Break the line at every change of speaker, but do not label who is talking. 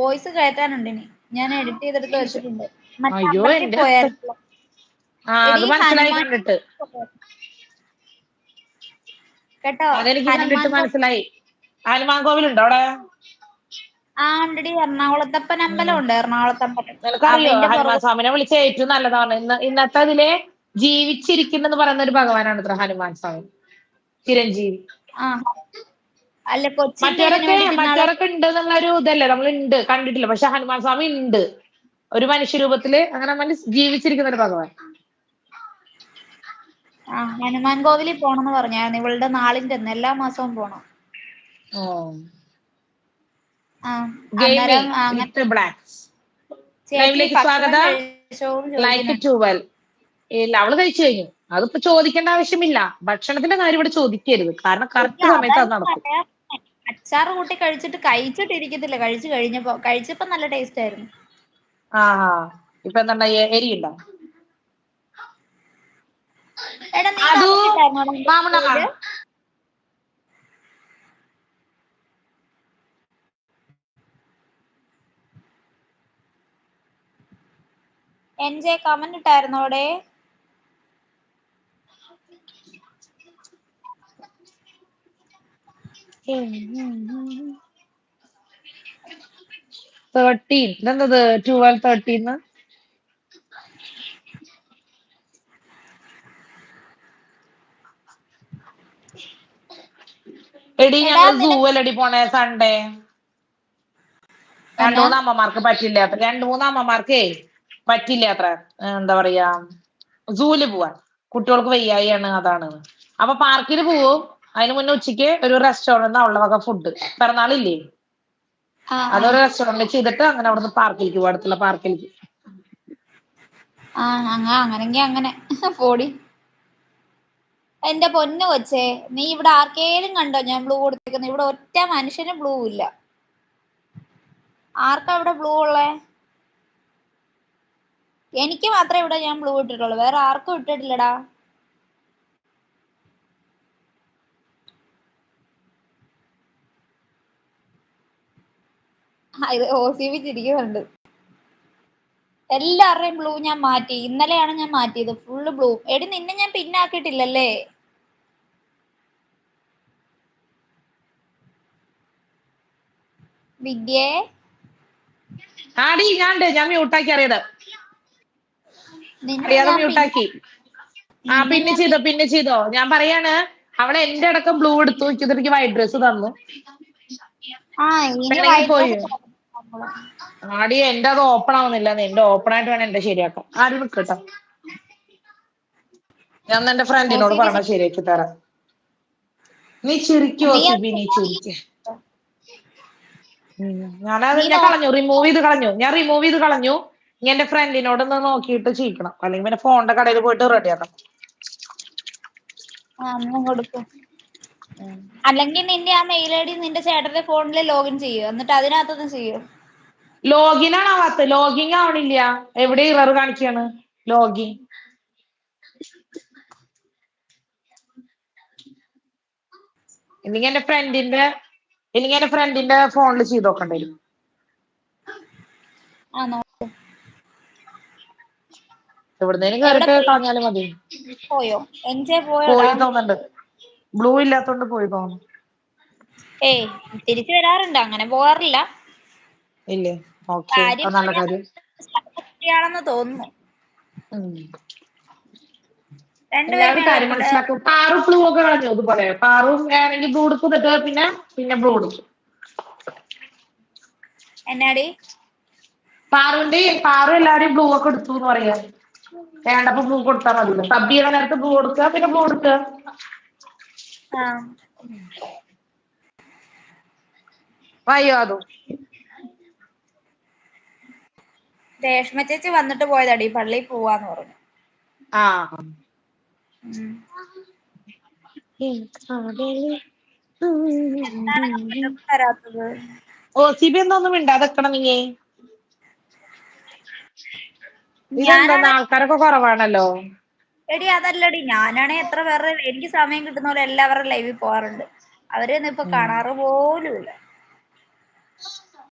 Voice കയറ്റാനുണ്ട് ഇനി. ഞാൻ edit ചെയ്തെടുത്ത് വെച്ചിട്ടുണ്ട്.
അയ്യോ,
അമ്പലത്തിൽ
എന്റെ
പോയായിരുന്നല്ലോ
ആ അത് മനസ്സിലായി കണ്ടിട്ട്.
കേട്ടോ?
അതെനിക്ക്
ഹനുമാൻ
കണ്ടിട്ട് മനസ്സിലായി. ഹനുമാൻ കോവിലുണ്ടോ അവിടെ?
ആ ഉണ്ടടി. എറണാകുളത്തപ്പൻ അമ്പലം ഉണ്ട്. എറണാകുളത്തപ്പൻ.
നിനക്കറിയോ?
അതിന്റെ
ഹനുമാൻ സ്വാമിനെ വിളിച്ച ഏറ്റവും നല്ലതാണ് ഇന്ന് ഇന്നത്തെ അതിലെ ജീവിച്ചിരിക്കുന്നെന്ന് പറയുന്ന ഒരു ഭഗവാനാണ് ഇത്ര ഹനുമാൻ സ്വാമി. ചിരഞ്ജീവി.
ആ. അല്ല കൊച്ചി
മറ്റവരൊക്കെ മറ്റവരൊക്കെ ഉണ്ട് എന്നുള്ള ഒരു ഇതല്ലേ? നമ്മൾ ഉണ്ട് കണ്ടിട്ടില്ല. പക്ഷെ ഹനുമാൻ സ്വാമി ഉണ്ട്. ഒരു മനുഷ്യ മനുഷ്യരൂപത്തിൽ അങ്ങനെ മനുഷ്യ ജീവിച്ചിരിക്കുന്ന ഒരു ഭഗവാൻ.
ആ ഹനുമാൻ കോവിലിൽ പോണെന്ന് പറഞ്ഞായിരുന്നു. ഇവളുടെ നാളിന്റെ അന്ന് എല്ലാ മാസവും പോണം.
ഇല്ല അവൾ കഴിച്ചു കഴിഞ്ഞു. അതിപ്പോ ചോദിക്കേണ്ട ആവശ്യമില്ല. ഭക്ഷണത്തിന്റെ കാര്യം ഇവിടെ ചോദിക്കരുത്. കാരണം കറക്റ്റ് സമയത്ത് അത് നടക്കും.
അച്ചാറ് കൂട്ടി കഴിച്ചിട്ട് കഴിച്ചിട്ട് ഇരിക്കത്തില്ല. കഴിച്ചു കഴിഞ്ഞപ്പോ കഴിച്ചപ്പോ നല്ല ടേസ്റ്റ് ആയിരുന്നു.
ആ ആ ഇപ്പൊ എന്താ എരിയുണ്ടോ?
എടാ നീ പേര്? എൻ ജെ കമന്റ് ഇട്ടായിരുന്നോടെ.
തേർട്ടീൻ ഇതെന്തത്? ട്വൽവ് തേർട്ടീന്ന് എടി
ഞങ്ങൾ
ഞങ്ങൾ സൂ
നിനക്ക്
അല്ലടി പോണേ സൺഡേ രണ്ടു മൂന്ന് അമ്മമാർക്ക് പറ്റില്ല അത്ര. രണ്ടു മൂന്ന് അമ്മമാർക്കേ പറ്റില്ല അത്ര. എന്താ പറയാ? സൂൽ പോവാൻ. കുട്ടികൾക്ക് വയ്യായിയാണ് അതാണ്. അപ്പൊ പാർക്കിൽ പോവും. അതിന് മുന്നേ ഉച്ചയ്ക്ക് ഒരു റെസ്റ്റോറന്റ് അവളുടെ വക ഫുഡ് പിറന്നാളില്ലേ. അതൊരു റെസ്റ്റോറന്റ് ചെയ്തിട്ട് അങ്ങനെ അവിടുന്ന് പാർക്കിലേക്ക് പോകും അടുത്തുള്ള പാർക്കിലേക്ക്
ആ അങ്ങ അങ്ങനെങ്കി അങ്ങനെ. പോടി. എന്റെ പൊന്നു കൊച്ചേ നീ ഇവിടെ ആർക്കേലും കണ്ടോ? ഞാൻ ബ്ലൂ കൊടുത്തിരിക്കുന്നത് ഇവിടെ ഒറ്റ മനുഷ്യന് ബ്ലൂ ഇല്ല. ആർക്കാ ഇവിടെ ബ്ലൂ ഉള്ളേ? എനിക്ക് മാത്രമേ ഇവിടെ ഞാൻ ബ്ലൂ ഇട്ടിട്ടുള്ളൂ. വേറെ ആർക്കും ഇട്ടിട്ടില്ലടാ. ഇത് ഒ സി ബി ചിരിക്കുന്നുണ്ട്. എല്ലാവരുടെയും ബ്ലൂ ഞാൻ മാറ്റി. ഇന്നലെയാണ് ഞാൻ മാറ്റിയത്. ഫുള്ള് ബ്ലൂ എടി നിന്നെ ഞാൻ പിന്നാക്കിയിട്ടില്ലല്ലേ വിദ്യേ?
ആടി ഞാണ്ട് ഞാൻ മ്യൂട്ടാക്കി അറിയത്
നിന്നെ
അറിയാതെ
ഞാൻ പിൻ-
മ്യൂട്ടാക്കി ആ പിന്നെ ചെയ്തോ പിന്നെ ചെയ്തോ. ഞാൻ പറയാണ് അവളെ എന്റെ അടക്കം ബ്ലൂ എടുത്തു. എനിക്ക് വൈറ്റ് ഡ്രസ് തന്നു. ആടി എന്റെ അത് ഓപ്പൺ ആവുന്നില്ല. എന്റെ ഓപ്പൺ ആയിട്ട് വേണം എന്റെ ശരിയാക്കാം ആരും നിൽക്കട്ടോ ഞാൻ എന്റെ ഫ്രണ്ടിനോട് പറഞ്ഞ ശരിയാക്കി തരാം. നീ ചിരിക്കോ
നീ
സിബി? നീ ചിരിക്ക. ഞാനത് ഞാൻ കളഞ്ഞു റിമൂവ് ചെയ്ത് കളഞ്ഞു. ഞാൻ റിമൂവ് ചെയ്ത് കളഞ്ഞു. ഇനി എന്റെ ഫ്രണ്ടിനോട് ഒന്ന് നോക്കിയിട്ട് ചെയ്യിക്കണം അല്ലെങ്കിൽ പിന്നെ ഫോണിന്റെ കടയിൽ പോയിട്ട് റെഡിയാക്കണം
കൊടുക്കും. അല്ലെങ്കിൽ നിന്റെ ആ മെയിൽ ഐ ഡി നിന്റെ ചേട്ടന്റെ ഫോണിൽ ലോഗിൻ ചെയ്യൂ. എന്നിട്ട് അതിനകത്തൊന്ന് ചെയ്യൂ.
ലോഗിൻ ആവാത്ത ലോഗിൻ ആവണില്ല. എവിടെ ഇറർ കാണിക്കാണ്? ലോഗിൻ ഇല്ലെങ്കിൽ എന്റെ ഫ്രണ്ടിന്റെ ഇല്ലെങ്കിൽ എന്റെ ഫ്രണ്ടിന്റെ ഫോണിൽ ചെയ്ത് നോക്കണ്ടേ വരും. എവിടുന്നേലും
എവിടെ
കയറിട്ട് കളഞ്ഞാലും മതി.
പോയോ? എൻ പോയോ?
പോയി തോന്നുന്നുണ്ട്. ബ്ലൂ ഇല്ലാത്തോണ്ട് പോയി തോന്നുന്നു.
ഏയ് തിരിച്ചു വരാറുണ്ട്. അങ്ങനെ പോകാറില്ല.
ഇല്ലേ. ഓക്കെ. നല്ല കാര്യം.
തോന്നുന്നു.
എല്ലാവരും കാര്യം മനസ്സിലാക്കും. പാറു ബ്ലൂ ഒക്കെ കളഞ്ഞു. അതുപോലെ പാറു ബ്ലൂ പിന്നെ പിന്നെ ബ്ലൂ എടുക്കും.
എന്നാടി?
പാറുവിന്റെ പാറു എല്ലാവരും ബ്ലൂ ഒക്കെ എടുത്തു എന്ന് പറയാ. വേണ്ടപ്പോ ബ്ലൂ കൊടുത്താൽ മതി സബ് ചെയ്യണ നേരത്ത് ബ്ലൂ കൊടുക്കുക പിന്നെ ബ്ലൂ എടുക്കുക. വായോ അതോ
രേഷ്മ ചേച്ചി വന്നിട്ട് പോയതാടി പള്ളി പോവാന്ന് പറഞ്ഞു.
ആ. ഓ സിബി ഒന്നും മിണ്ടാതെക്കണം നീ ഇതെന്താ ആൾക്കാരൊക്കെ കുറവാണല്ലോ?
എടി അതല്ലടി. ഞാനാണെ എത്ര പേരുടെ എനിക്ക് സമയം കിട്ടുന്ന പോലെ എല്ലാവരുടെ ലൈവിൽ പോകാറുണ്ട്. അവരെയൊന്നും ഇപ്പൊ കാണാറ് പോലും ഇല്ല